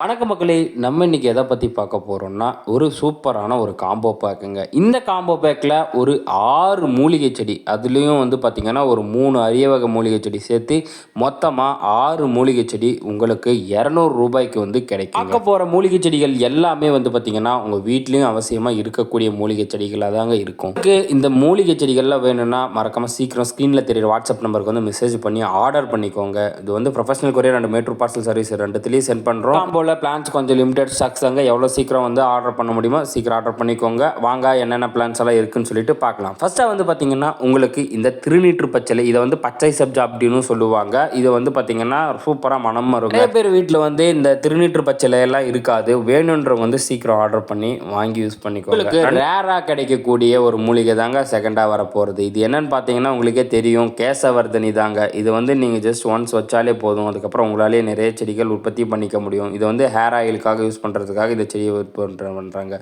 வணக்கம் மக்களே நம்ம இன்னைக்கு எதை பற்றி பார்க்க போகிறோம்னா ஒரு சூப்பரான ஒரு காம்போ பேக்குங்க இந்த காம்போ பேக்கில் ஒரு ஆறு மூலிகை செடி அதுலேயும் வந்து பார்த்திங்கன்னா ஒரு மூணு அரிய வகை மூலிகை செடி சேர்த்து மொத்தமாக ஆறு மூலிகை செடி உங்களுக்கு இரநூறு ரூபாய்க்கு வந்து கிடைக்கும் பார்க்க போகிற மூலிகை செடிகள் எல்லாமே வந்து பார்த்திங்கன்னா உங்கள் வீட்லேயும் அவசியமாக இருக்கக்கூடிய மூலிகை செடிகளாக தாங்க இருக்கும். இந்த மூலிகை செடிகள்லாம் வேணும்னா மறக்காமல் சீக்கிரம் ஸ்க்ரீனில் தெரியுற வாட்ஸ்அப் நம்பருக்கு வந்து மெசேஜ் பண்ணி ஆர்டர் பண்ணிக்கோங்க. இது வந்து ப்ரொஃபஷனல் கொரியர் அண்ட் மேட்ரூ பார்சல் சர்வீஸ் ரெண்டுத்துலேயும் சென்ட் பண்ணுறோம் காம்போவில் பிளான்ஸ் கொஞ்சம் லிமிடெட் ஸ்டாக்ஸ் தாங்க. எவ்வளோ சீக்கிரம் வந்து ஆர்டர் பண்ண முடியுமோ சீக்கிரம் ஆர்டர் பண்ணிக்கோங்க. வாங்க என்னென்ன பிளான்ஸ் எல்லாம் இருக்குன்னு சொல்லிட்டு பார்க்கலாம். ஃபர்ஸ்ட்டாக வந்து பார்த்தீங்கன்னா உங்களுக்கு இந்த திருநீற்று பச்சளை இதை வந்து பச்சை சப்ஜா அப்படின்னு சொல்லுவாங்க. இது வந்து பார்த்தீங்கன்னா சூப்பராக மனம் வரும் நிறைய பேர் வீட்டில் வந்து இந்த திருநீற்று பச்சளை எல்லாம் இருக்காது. வேணுன்றவங்க வந்து சீக்கிரம் ஆர்டர் பண்ணி வாங்கி யூஸ் பண்ணிக்கோங்க. ரேராக கிடைக்கக்கூடிய ஒரு மூலிகை தாங்க செகண்டாக வர போகிறது இது என்னன்னு பார்த்தீங்கன்னா உங்களுக்கே தெரியும். கேசவர்தனி தாங்க. இது வந்து நீங்கள் ஜஸ்ட் ஒன்ஸ் வச்சாலே போதும். அதுக்கப்புறம் உங்களாலே நிறைய செடிகள் உற்பத்தி பண்ணிக்க முடியும். இது வந்து வந்து ஹேர் ஆயிலுக்காக யூஸ் பண்ணுறதுக்காக இந்த செடியை பண்ணுற பண்ணுறாங்க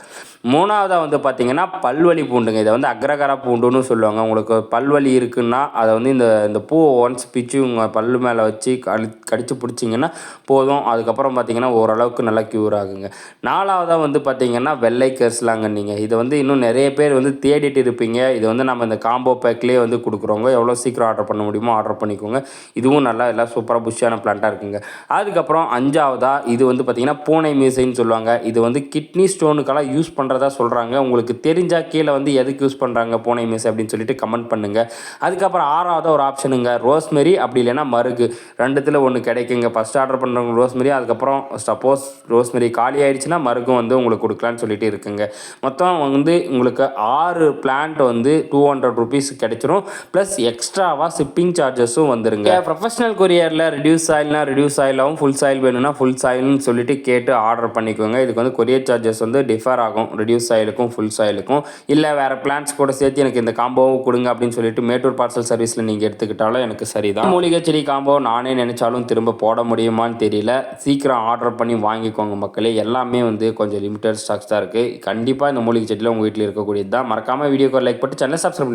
மூணாவதாக வந்து பார்த்தீங்கன்னா பல்வலி பூண்டுங்க. இதை வந்து அக்ரகர பூண்டுன்னு சொல்லுவாங்க. உங்களுக்கு பல்வலி இருக்குன்னா அதை வந்து இந்த இந்த பூவை ஒன்ஸ் பிச்சு உங்கள் பல்லு மேலே வச்சு கடி கடித்து பிடிச்சிங்கன்னா போதும். அதுக்கப்புறம் பார்த்தீங்கன்னா ஓரளவுக்கு நல்லா க்யூர் ஆகுங்க. நாலாவதாக வந்து பார்த்தீங்கன்னா வெள்ளை கரிசலாங்க நீங்கள் இதை வந்து இன்னும் நிறைய பேர் வந்து தேடிட்டு இருப்பீங்க. இது வந்து நம்ம இந்த காம்போ பேக்லேயே வந்து கொடுக்குறோங்க எவ்வளோ சீக்கிரம் ஆர்டர் பண்ண முடியுமோ ஆர்டர் பண்ணிக்கோங்க. இதுவும் நல்லா எல்லாம் சூப்பராக புஷ்ஷான பிளான்ட்டாக இருக்குங்க. அதுக்கப்புறம் அஞ்சாவதாக இது வந்து பார்த்தீங்கன்னா பூனை மீசைன்னு சொல்லுவாங்க. இது வந்து கிட்னி ஸ்டோனுக்கெல்லாம் யூஸ் பண்ணுறதா சொல்கிறாங்க உங்களுக்கு தெரிஞ்சால் கீழே வந்து எதுக்கு யூஸ் பண்ணுறாங்க பூனை மீசை அப்படின்னு சொல்லிட்டு கமெண்ட் பண்ணுங்கள் அதுக்கப்புறம் ஆறாவது ஒரு ஆப்ஷனுங்க. ரோஸ்மெரி அப்படி இல்லைன்னா மருகு ரெண்டுத்தில் ஒன்று கிடைக்குங்க. ஃபஸ்ட் ஆர்டர் பண்ணுறவங்க ரோஸ்மெரி அதுக்கப்புறம் சப்போஸ் ரோஸ்மெரி காலி ஆயிடுச்சுன்னா மருகும் வந்து உங்களுக்கு கொடுக்கலான்னு சொல்லிட்டு இருக்குங்க. மொத்தம் வந்து உங்களுக்கு ஆறு பிளான்ட் வந்து டூ ஹண்ட்ரட் ருபீஸ் கிடைச்சிரும். ப்ளஸ் எக்ஸ்ட்ராவாக ஷிப்பிங் சார்ஜஸும் வந்துருங்க. ப்ரொஃபஷனல் கொரியரில் ரிடியூஸ் ஆயில்னா ரிடியூஸ் ஆயிலாகவும் ஃபுல் சாயில் வேணும்னா ஃபுல் சாயில்னு சொல்லிட்டு கேட்டு ஆர்டர் பண்ணிக்கோங்க. இதுக்கு வந்து கொரியர் சார்ஜஸ் வந்து டிஃபர் ஆகும். ரிடியூஸ் ஆயிலுக்கும் ஃபுல் சாயிலுக்கும் இல்லை வேறு பிளான்ஸ் கூட சேர்த்து எனக்கு இந்த காம்போவும் கொடுங்க அப்படின்னு சொல்லிட்டு மேட்டூர் பார்சல் சர்வீஸில் நீங்கள் எடுத்துக்கிட்டாலும் எனக்கு சரிதான். மூலிகை செடி காம்போ நானே நினச்சாலும் திரும்ப போட முடியுமான்னு தெரியல. சீக்கிரம் ஆர்டர் பண்ணி வாங்கிக்கோங்க மக்களே. எல்லாமே வந்து கொஞ்சம் லிமிட்டட் ஸ்டாக்ஸ் தான் இருக்குது கண்டிப்பாக இந்த மூலிகை செடியில் உங்கள் வீட்டில் இருக்கக்கூடியது தான் மறக்காமல் வீடியோக்கு லைக் போட்டு சேனல் சப்ஸ்கிரைப்